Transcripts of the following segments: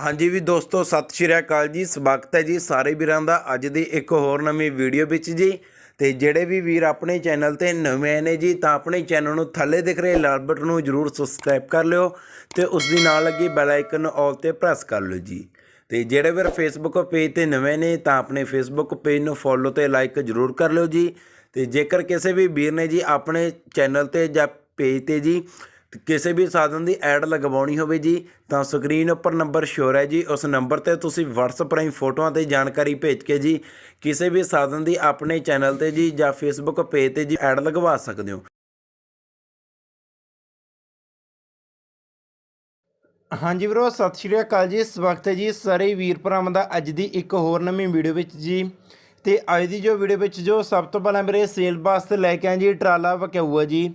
ਹਾਂਜੀ ਵੀ ਦੋਸਤੋ, ਸਤਿ ਸ਼੍ਰੀ ਅਕਾਲ ਜੀ। ਸਵਾਗਤ ਹੈ ਜੀ ਸਾਰੇ ਵੀਰਾਂ ਦਾ ਅੱਜ ਦੀ ਇੱਕ ਹੋਰ ਨਵੀਂ ਵੀਡੀਓ ਵਿੱਚ ਜੀ। ਤੇ ਜਿਹੜੇ ਵੀ ਵੀਰ ਆਪਣੇ ਚੈਨਲ ਤੇ ਨਵੇਂ ਨੇ ਜੀ, ਤਾਂ ਆਪਣੇ ਚੈਨਲ ਨੂੰ ਥੱਲੇ ਦਿਖ ਰਹੇ ਲਾਲ ਬਟਨ ਨੂੰ ਜਰੂਰ ਸਬਸਕ੍ਰਾਈਬ ਕਰ ਲਿਓ ਤੇ ਉਸ ਦੀ ਨਾਲ ਲੱਗੀ ਬੈਲ ਆਈਕਨ ਆਲ ਤੇ ਪ੍ਰੈਸ ਕਰ ਲਿਓ ਜੀ। ਤੇ ਜਿਹੜੇ ਵੀਰ ਫੇਸਬੁੱਕ ਪੇਜ ਤੇ ਨਵੇਂ ਨੇ, ਤਾਂ ਆਪਣੇ ਫੇਸਬੁੱਕ ਪੇਜ ਨੂੰ ਫੋਲੋ ਤੇ ਲਾਈਕ ਜਰੂਰ ਕਰ ਲਿਓ ਜੀ। ਤੇ ਜੇਕਰ ਕਿਸੇ ਵੀ ਵੀਰ ਨੇ ਜੀ ਆਪਣੇ ਚੈਨਲ ਤੇ ਜਾਂ ਪੇਜ ਤੇ ਜੀ ਕਿਸੇ ਵੀ ਸਾਧਨ ਦੀ ਐਡ ਲਗਵਾਉਣੀ ਹੋਵੇ ਜੀ, ਤਾਂ ਸਕਰੀਨ ਉੱਪਰ ਨੰਬਰ ਸ਼ੋਰ ਹੈ ਜੀ। ਉਸ ਨੰਬਰ ਤੇ ਤੁਸੀਂ WhatsApp ਰਾਹੀਂ ਫੋਟੋਆਂ ਤੇ ਜਾਣਕਾਰੀ ਭੇਜ ਕੇ ਜੀ, ਕਿਸੇ ਵੀ ਸਾਧਨ ਦੀ ਆਪਣੇ ਚੈਨਲ ਤੇ ਜੀ ਜਾਂ Facebook ਪੇਜ ਤੇ ਜੀ ਐਡ ਲਗਵਾ ਸਕਦੇ ਹੋ। ਹਾਂਜੀ ਵੀਰੋ, ਸਤਿ ਸ਼੍ਰੀ ਅਕਾਲ ਜੀ। ਸਵਾਗਤ ਹੈ ਜੀ ਸਾਰੇ ਵੀਰ ਭਰਾਵਾਂ ਦਾ ਅੱਜ ਦੀ ਇੱਕ ਹੋਰ ਨਵੀਂ ਵੀਡੀਓ ਵਿੱਚ ਜੀ। ਤੇ ਅੱਜ ਦੀ ਜੋ ਵੀਡੀਓ ਵਿੱਚ ਜੋ ਸਭ ਤੋਂ ਪਹਿਲਾਂ ਮੇਰੇ ਸੇਲ ਵਾਸਤੇ ਲੈ ਕੇ ਆਏ ਜੀ, ਟਰਾਲਾ ਵਕਿਊਆ ਜੀ।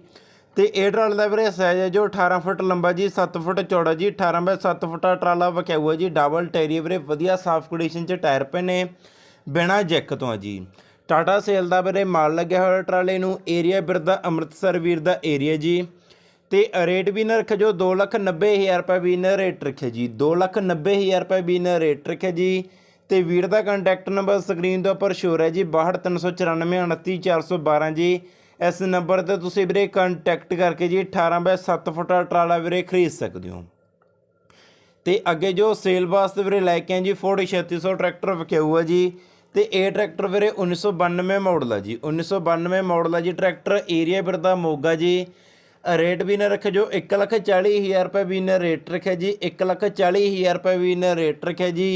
ਤੇ ਇਹ ਟਰਾਲਾ ਦਾ ਵੀਰੇ ਸਾਈਜ਼ ਹੈ ਜੋ 18 ਫੁੱਟ ਲੰਬਾ ਜੀ 7 ਫੁੱਟ ਚੌੜਾ ਜੀ 18 ਬਾਈ 7 ਫੁੱਟਾ ਟਰਾਲਾ ਵਕਿਊਆ ਜੀ ਡਬਲ ਟੈਰੀ ਵੀਰੇ, ਵਧੀਆ ਸਾਫ਼ ਕੰਡੀਸ਼ਨ 'ਚ ਟਾਇਰ ਪਏ ਨੇ, ਬਿਨਾ ਜੈਕ ਤੋਂ ਆ ਜੀ। ਟਾਟਾ ਸੇਲ ਦਾ ਵੀਰੇ ਮਾਲ ਲੱਗਿਆ ਹੋਇਆ ਟਰਾਲੇ ਨੂੰ ਏਰੀਆ ਬਿਰਦਾ ਅੰਮ੍ਰਿਤਸਰ ਵੀਰ ਦਾ ਏਰੀਆ ਜੀ। ਤੇ ਰੇਟ ਵੀ ਨਾ ਰੱਖਿਆ ਜੋ 290000 ਰੁਪਏ ਵੀ ਨਾ ਰੇਟ ਰੱਖਿਆ ਜੀ 290000 ਰੁਪਏ ਵੀ ਨਾ ਰੇਟ ਰੱਖਿਆ ਜੀ। ਤੇ ਵੀਰ ਦਾ ਕੰਟੈਕਟ ਨੰਬਰ ਸਕਰੀਨ ਦੇ ਉੱਪਰ ਸ਼ੋਰ ਹੈ ਜੀ 6239498412 ਜੀ। ਇਸ ਨੰਬਰ ਤੇ ਤੁਸੀਂ ਵੀਰੇ ਕੰਟੈਕਟ ਕਰਕੇ ਜੀ 18 ਬਾਏ 7 ਫੁੱਟਾ ਟਰਾਲਾ ਵੀਰੇ ਖਰੀਦ ਸਕਦੇ ਹੋ। ਤੇ ਅੱਗੇ ਜੋ ਸੇਲ ਵਾਸਤੇ ਵੀਰੇ ਲੈ ਕੇ ਆਏ ਜੀ ਫੋਰਡ 3600 ਟਰੈਕਟਰ ਵਿਕਿਆ ਹੋਇਆ ਜੀ। ਤੇ ਇਹ ਟਰੈਕਟਰ ਵੀਰੇ 1992 ਮਾਡਲ ਆ ਜੀ। 1992 ਮਾਡਲ ਆ ਜੀ ਟਰੈਕਟਰ ਏਰੀਆ ਵੀਰ ਦਾ ਮੋਗਾ ਜੀ। ਰੇਟ ਵੀ ਨਾ ਰੱਖਿਆ ਜੋ 140000 ਰੁਪਏ ਵੀ ਨਾ ਰੇਟ ਰੱਖਿਆ ਜੀ। 140000 ਰੁਪਏ ਵੀ ਨਾ ਰੇਟ ਰੱਖਿਆ ਜੀ।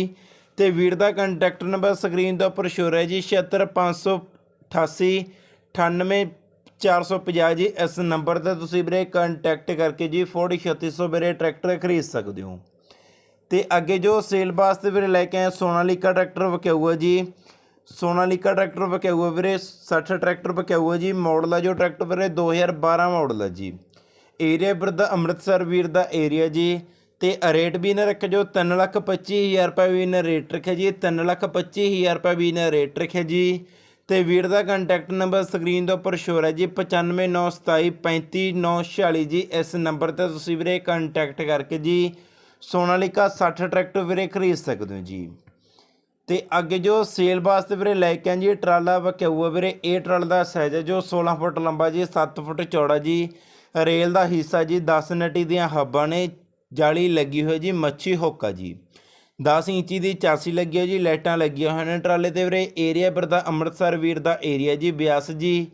ਤੇ ਵੀਰ ਦਾ ਕੰਟੈਕਟ ਨੰਬਰ ਸਕਰੀਨ ਦੇ ਉੱਪਰ ਸ਼ੋਰ ਹੈ ਜੀ 76588 98 450 ਜੀ, ਇਸ ਨੰਬਰ ਤੇ ਤੁਸੀਂ ਵੀਰੇ ਕੰਟੈਕਟ ਕਰਕੇ ਜੀ ਫੋਰਡ 3600 ਵੀਰੇ ਟਰੈਕਟਰ ਖਰੀਦ ਸਕਦੇ ਹੋ। ਤੇ ਅੱਗੇ ਜੋ ਸੇਲ ਵਾਸਤੇ ਵੀਰੇ ਲੈ ਕੇ ਆਏ ਸੋਨਾਲੀਕਾ ਟਰੈਕਟਰ ਵਿਕਿਆ ਜੀ। ਸੋਨਾਲੀਕਾ ਟਰੈਕਟਰ ਵਿਕਿਆ ਵੀਰੇ 60 ਟਰੈਕਟਰ ਵਿਕਿਆ ਹੋਇਆ ਜੀ। ਮਾਡਲ ਆ ਜੋ ਟਰੈਕਟਰ ਵੀਰੇ 2012 ਮਾਡਲ ਆ ਜੀ। ਏਰੀਆ ਵੀਰ ਦਾ ਅੰਮ੍ਰਿਤਸਰ ਵੀਰ ਦਾ ਏਰੀਆ ਜੀ। ਤੇ ਰੇਟ ਵੀ ਨਾ ਰੱਖਿਆ ਜੋ 325000 ਰੁਪਏ ਵੀ ਨਾ ਰੇਟ ਰੱਖਿਆ ਜੀ। 325000 ਰੁਪਏ ਵੀ ਨਾ ਰੇਟ ਰੱਖਿਆ ਜੀ। ਤੇ ਵੀਰ ਦਾ ਕੰਟੈਕਟ ਨੰਬਰ ਸਕਰੀਨ ਦੇ ਉੱਪਰ ਸ਼ੋਰ ਹੈ ਜੀ 9597235946 ਜੀ, ਇਸ ਨੰਬਰ ਤੇ ਤੁਸੀਂ ਵੀਰੇ ਕੰਟੈਕਟ ਕਰਕੇ ਜੀ ਸੋਨਾਲੀਕਾ 60 ਟਰੈਕਟਰ ਵੀਰੇ ਖਰੀਦ ਸਕਦੇ ਹੋ ਜੀ। ਤੇ ਅੱਗੇ ਜੋ ਸੇਲ ਵਾਸਤੇ ਵੀਰੇ ਲੈ ਕੇ ਆਏ ਜੀ, ਟਰਾਲਾ ਵਕਿਊਆ ਵੀਰੇ, ਇਹ ਟਰਾਲ ਦਾ ਸਾਈਜ਼ ਹੈ ਜੋ 16 ਫੁੱਟ ਲੰਬਾ ਜੀ 7 ਫੁੱਟ ਚੌੜਾ ਜੀ ਰੇਲ ਦਾ ਹਿੱਸਾ ਜੀ 10 ਨਟੀ ਦੀਆਂ ਹੱਬਾਂ ਨੇ, ਜਾਲੀ ਲੱਗੀ ਹੋਈ ਜੀ, ਮੱਛੀ ਹੋਕਾ ਜੀ। 10 ਇੰਚੀ ਦੀ ਚਾਸੀ ਲੱਗੀ ਹੈ ਜੀ, ਲਾਈਟਾਂ ਲੱਗੀਆਂ ਹੋਈਆਂ ਨੇ ਟਰਾਲੇ ਤੇ ਵੀਰੇ ਏਰੀਆ ਵੀਰ ਦਾ ਅੰਮ੍ਰਿਤਸਰ ਵੀਰ ਦਾ ਏਰੀਆ ਜੀ, ਬਿਆਸ ਜੀ।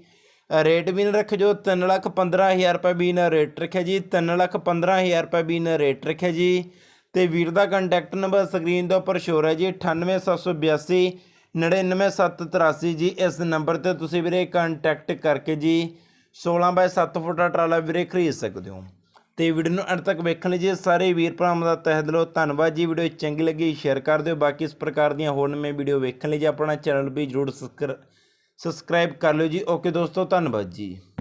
ਰੇਟ ਵੀ ਨਾ ਰੱਖ ਜੋ 315000 ਰੁਪਏ ਵੀ ਨਾ ਰੇਟ ਰੱਖਿਆ ਜੀ 315000 ਰੁਪਏ ਵੀ ਨਾ ਰੇਟ ਰੱਖਿਆ ਜੀ। ਤੇ ਵੀਰ ਦਾ ਕੰਟੈਕਟ ਨੰਬਰ ਸਕਰੀਨ ਦੇ ਉੱਪਰ ਸ਼ੋਰ ਹੈ ਜੀ 98782 99783 ਜੀ, ਇਸ ਨੰਬਰ ਤੇ ਤੁਸੀਂ ਵੀਰੇ ਕੰਟੈਕਟ ਕਰਕੇ ਜੀ 16 ਬਾਏ 7 ਫੁੱਟ ਦਾ ਟਰਾਲਾ ਵੀਰੇ ਖਰੀਦ ਸਕਦੇ ਹੋ। ਤੇ ਵੀਡੀਓ ਨੂੰ ਅੰਤ ਤੱਕ ਵੇਖਣ ਲਈ ਜੀ ਸਾਰੇ ਵੀਰ ਭਰਾਵਾਂ ਦਾ ਤਹਿ ਦਿਲੋਂ ਧੰਨਵਾਦ ਜੀ। ਵੀਡੀਓ ਚੰਗੀ ਲੱਗੀ ਸ਼ੇਅਰ ਕਰ ਦਿਓ। ਬਾਕੀ ਇਸ ਪ੍ਰਕਾਰ ਦੀਆਂ ਹੋਰ ਨਵੇਂ ਵੀਡੀਓ ਵੇਖਣ ਲਈ ਜੀ ਆਪਣਾ ਚੈਨਲ ਵੀ ਜਰੂਰ ਸਬਸਕ੍ਰਾਈਬ ਕਰ ਲਿਓ ਜੀ। ਓਕੇ ਦੋਸਤੋ, ਧੰਨਵਾਦ ਜੀ।